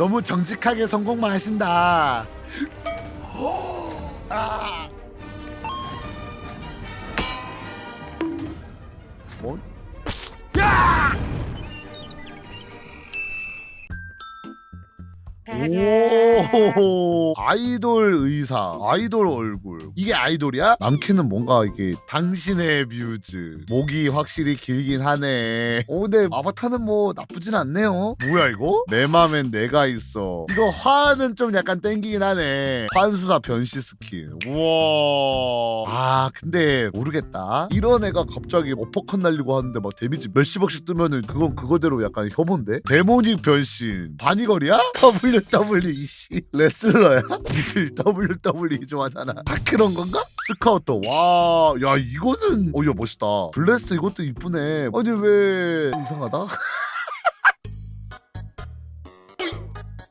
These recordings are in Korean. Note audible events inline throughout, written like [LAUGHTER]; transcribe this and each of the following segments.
너무 정직하게 성공만 하신다. 아. 오. [LAUGHS] 아이돌 의상 아이돌 얼굴. 이게 아이돌이야? 남캐는 뭔가 이게 당신의 뮤즈. 목이 확실히 길긴 하네. 오 근데 아바타는 뭐 나쁘진 않네요. 뭐야 이거? 내 맘엔 내가 있어. 이거 화는 좀 약간 땡기긴 하네. 환수사 변시 스킨. 우와. 아 근데 모르겠다. 이런 애가 갑자기 어퍼컷 날리고 하는데 막 데미지 몇십억씩 뜨면은 그건 그거대로 약간 혐오인데? 데모닉 변신. 바니걸이야? [LAUGHS] 이씨 레슬러야? 니들 WWE 좀 하잖아 다 그런 건가? 스카우터 와 야 이거는 어야 멋있다 블레스터 이것도 이쁘네 아니 왜 이상하다? [LAUGHS]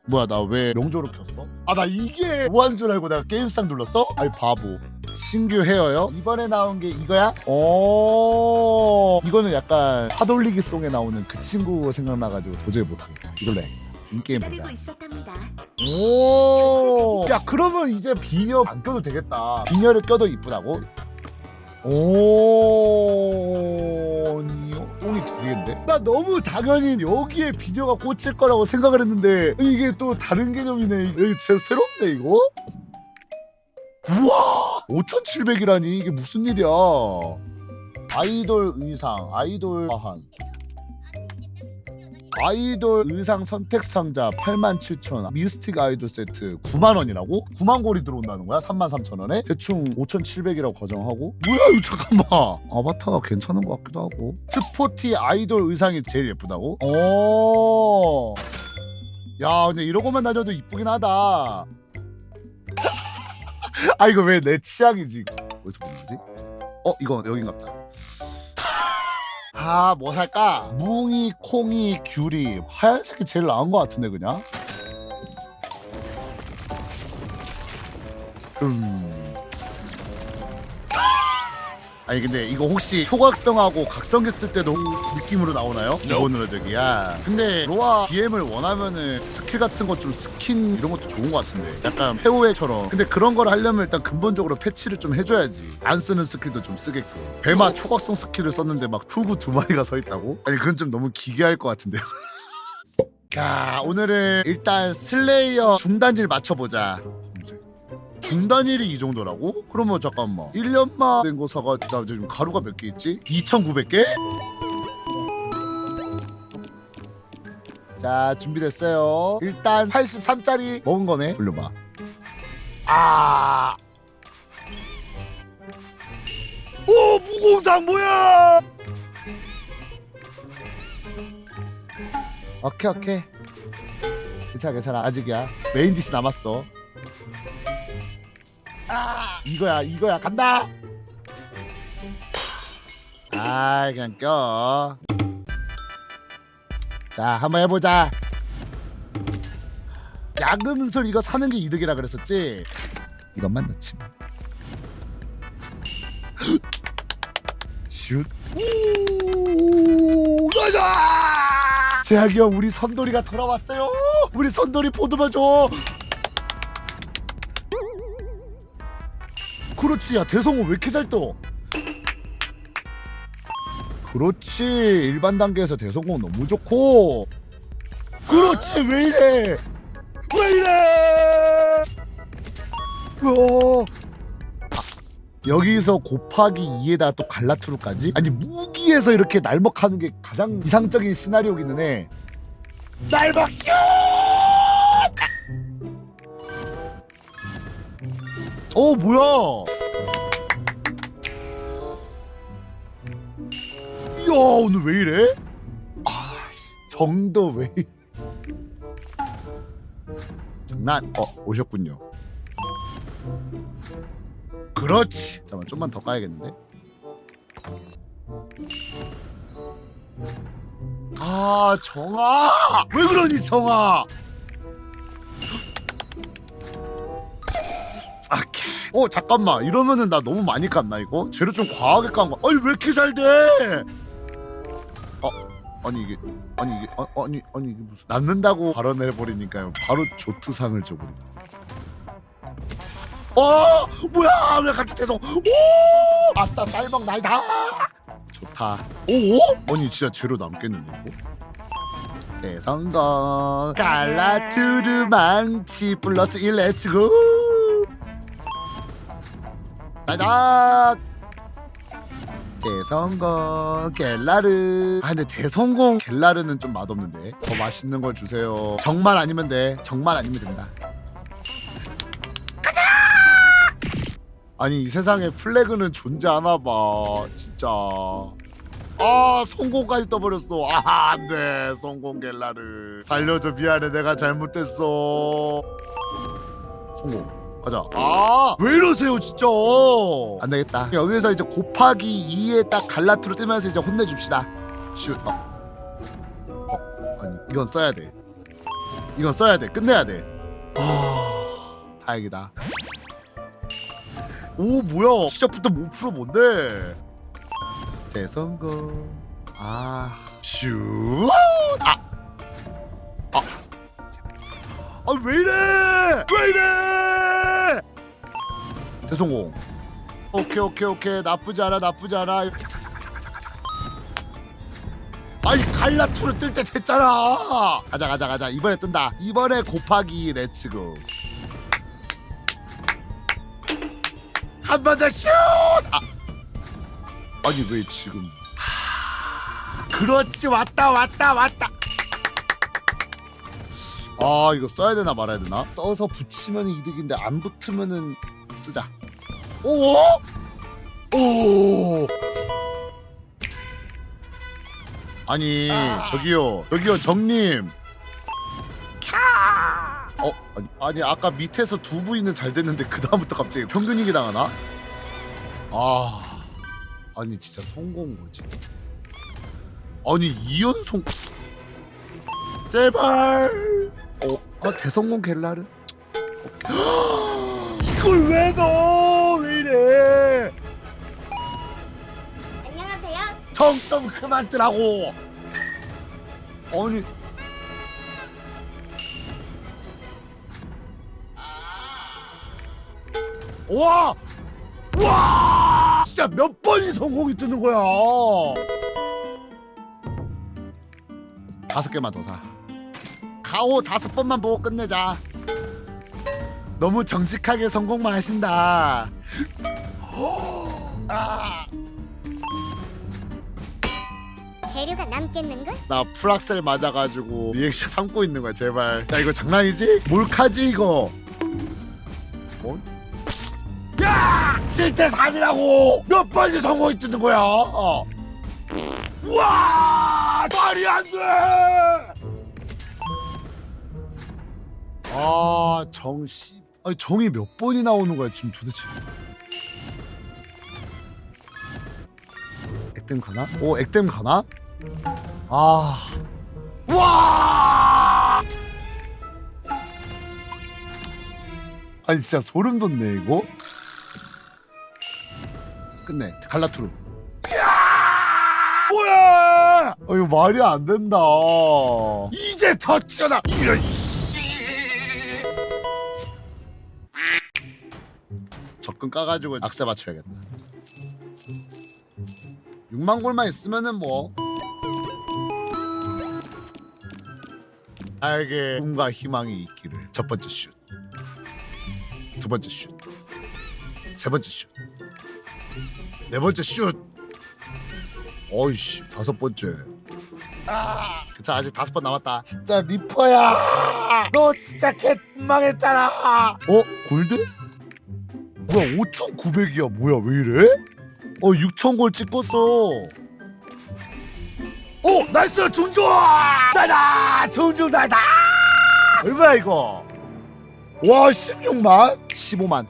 뭐야 나 왜 명조로 켰어? 아 나 이게 뭐한 줄 알고 내가 게임상 눌렀어? 아이 바보 신규 헤어요? 이번에 나온 게 이거야? 오 이거는 약간 파돌리기 송에 나오는 그 친구 생각나가지고 도저히 못하겠다 이걸로 해 인게임 보자 기다리고 있었답니다. 오. 야 그러면 이제 비녀 안 껴도 되겠다. 비녀를 껴도 이쁘다고? 오. 아니요. 똥이 두 개인데? 나 너무 당연히 여기에 비녀가 꽂힐 거라고 생각을 했는데 이게 또 다른 개념이네. 이거 진짜 새롭네 이거. 우와. 5,700이라니 이게 무슨 일이야? 아이돌 의상, 아이돌 화한. 아이돌 의상 선택 상자 87,000원 미스틱 아이돌 세트 9만원이라고? 9만 골이 들어온다는 거야? 33,000원에? 대충 5,700이라고 가정하고 뭐야 이거 잠깐만 아바타가 괜찮은 것 같기도 하고 스포티 아이돌 의상이 제일 예쁘다고? 오. 야 근데 이러고만 다녀도 이쁘긴 하다 [LAUGHS] 아 이거 왜 내 취향이지 어디서 보는 거지? 어 이거 여긴갑다 아, 뭐 살까? 뭉이, 콩이, 귤이. 하얀색이 제일 나은 것 같은데, 그냥? 음. 아니 근데 이거 혹시 초각성하고 각성기 쓸 때도 느낌으로 나오나요? 기본으로 저기야 근데 로아 BM을 원하면은 스킬 같은 거좀 스킨 이런 것도 좋은 것 같은데. 약간 페오웨처럼. 근데 그런 걸 하려면 일단 근본적으로 패치를 좀 해줘야지. 안 쓰는 스킬도 좀 쓰게끔 배마 초각성 스킬을 썼는데 막 투구 두 마리가 서 있다고? 아니 그건 좀 너무 기괴할 것 같은데요. [LAUGHS] 자 오늘은 일단 슬레이어 중단일 맞춰보자 중단일이 이 정도라고? 그러면 잠깐만 1년만 된 거 사가 나 지금 가루가 몇 개 있지? 2,900개? 자 준비됐어요 일단 83짜리 먹은 거네 돌려봐 아 오! 무공상 뭐야! 오케이 오케이 괜찮아 괜찮아 아직이야 메인 디시 남았어 아 이거야 이거야. 간다! 아 그냥 껴. 자 한번 해보자. 야금술 이거 사는 게 이득이라 그랬었지? 이것만 넣지 뭐 슛. 우! 가자 재학이 형 우리 선돌이가 돌아왔어요. 우리 선돌이 보드만 줘 그렇지 야 대성호 왜 이렇게 잘 떠? 그렇지. 일반 단계에서 대성공 너무 좋고. 그렇지 왜 이래? 왜 이래? 어. 아, 여기서 곱하기 2에다 또 갈라투르까지? 아니 무기에서 이렇게 날먹하는 게 가장 이상적인 시나리오기는 해. 날먹쇼! 어 뭐야 야 오늘 왜 이래? 아 씨, 정도 왜? 장난 어 오셨군요 그렇지 잠깐만 좀만 더 까야겠는데 아 정아 왜 그러니 정아 아케 어 잠깐만 이러면은 나 너무 많이 깠나 이거? 재료 좀 과하게 깐 거. 아니 왜 이렇게 잘 돼? 어 아니 이게 아니 이게 아, 아니 아니 이게 무슨 남는다고 발언을 해버리니까요. 바로 조트상을 줘버리 어 뭐야! 왜 갑자기 계속 오! 아싸 쌀먹 나이다! 좋다. 오 아니 진짜 제로 남겠는데 이거? 대성공. 갈라투르 망치 플러스 1 렛츠고! 나이다 대성공 겔라르. 아 근데 대성공 겔라르는 좀 맛없는데. 더 맛있는 걸 주세요. 정말 아니면 돼. 정말 아니면 된다. 가자! 아니 이 세상에 플래그는 존재하나 봐 진짜. 아 성공까지 떠버렸어. 아 안돼. 성공 겔라르. 살려줘. 미안해. 내가 잘못했어. 성공 가자. 아, 왜 이러세요, 진짜? 안 되겠다. 여기서 이제 곱하기 2에 딱 갈라트로 뜨면서 이제 혼내줍시다. 슛. 어. 어, 아니, 이건 써야 돼. 이건 써야 돼. 끝내야 돼. 아, 다행이다. 오, 뭐야? 시작부터 5% 뭔데? 대성공. 아, 슛. 아, 아, 아, 왜 이래? 왜 이래? 대성공. 오케이 오케이 오케이 나쁘지 않아 나쁘지 않아. 가자 가자 가자 가자 가자. 아니 갈라투르 뜰 때 됐잖아. 가자 가자 가자 이번에 뜬다. 이번에 곱하기 렛츠고. 한 번 더 슛. 아. 아니 왜 지금? 하... 그렇지 왔다 왔다 왔다. 아 이거 써야 되나 말아야 되나? 써서 붙이면 이득인데 안 붙으면은 쓰자. 오? 오. 아니 저기요 저기요 정님. 캬. 어 아니 아니 아까 밑에서 두 부위는 잘 됐는데 그 다음부터 갑자기 평균이기 당하나? 아 아니 진짜 성공 뭐지? 아니 이연송 제발. 어, 아 대성공 갤라르? [GASPS] 이걸 왜 넣어? 왜 이래? 안녕하세요. 정점 그만 뜨라고. 아니. 와! 와! 진짜 몇 번이 성공이 뜨는 거야? 다섯 개만 더 사. 가오 다섯 번만 보고 끝내자. 너무 정직하게 성공만 하신다. 아, [GASPS] 재료가 남겠는걸? 나 풀악셀 맞아가지고 리액션 참고 있는 거야 제발. 자 이거 장난이지? 몰카지 이거. 뭐? 야! 7대 3이라고! 몇 번이 성공이 뜨는 거야? 어. 와! 말이 안 돼! 아 정씨. 아니 정이 몇 번이 나오는 거야 지금 도대체? 액땜 가나? 오 액땜 가나? 아. 와! 아니 진짜 소름 돋네 이거. 끝내. 갈라투르. 뭐야! 어, 이거 말이 안 된다. 이제 터치잖아 이런 접근 까가지고 악세 맞춰야겠다 6만 골만 있으면은 뭐 나에게 꿈과 희망이 있기를 첫 번째 슛, 두 번째 슛, 세 번째 슛, 네 번째 슛. 어이씨 다섯 번째. 아, 자 아직 다섯 번 남았다. 진짜 리퍼야. 너 진짜 개 망했잖아. 어 골드? 뭐야 5,900이야. 뭐야 왜 이래? 어 6,000골 찍었어. 오 나이스 중중 나다! 중중 나다! 얼마야 이거? 와 16만? 15만.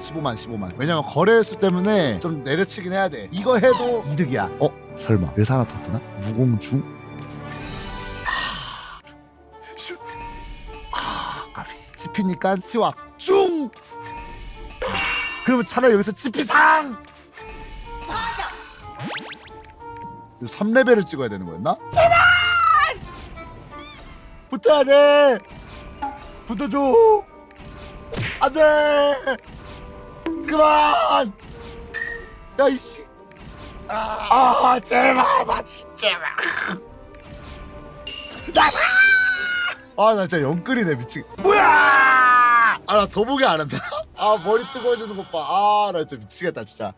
15만 15만. 왜냐면 거래수 때문에 좀 내려치긴 해야 돼. 이거 해도 이득이야. 어 설마. 왜 하나 더 뜨나? 무공중? 하, 슛 아, 까비. 찝히니까 시왁 중 그러면 차라리 여기서 찝히상 맞아. 3레벨을 찍어야 되는 거였나? 제발! 붙어야 돼! 붙어줘! 안 돼! 그만! 야, 이씨! 아, 아 제발, 맞지, 제발! 나가! 아, 나 진짜 영끌이네, 미치. 뭐야! 아, 나 더보기 안 한다. 아, 머리 뜨거워지는 것 봐. 아, 나 진짜 미치겠다, 진짜.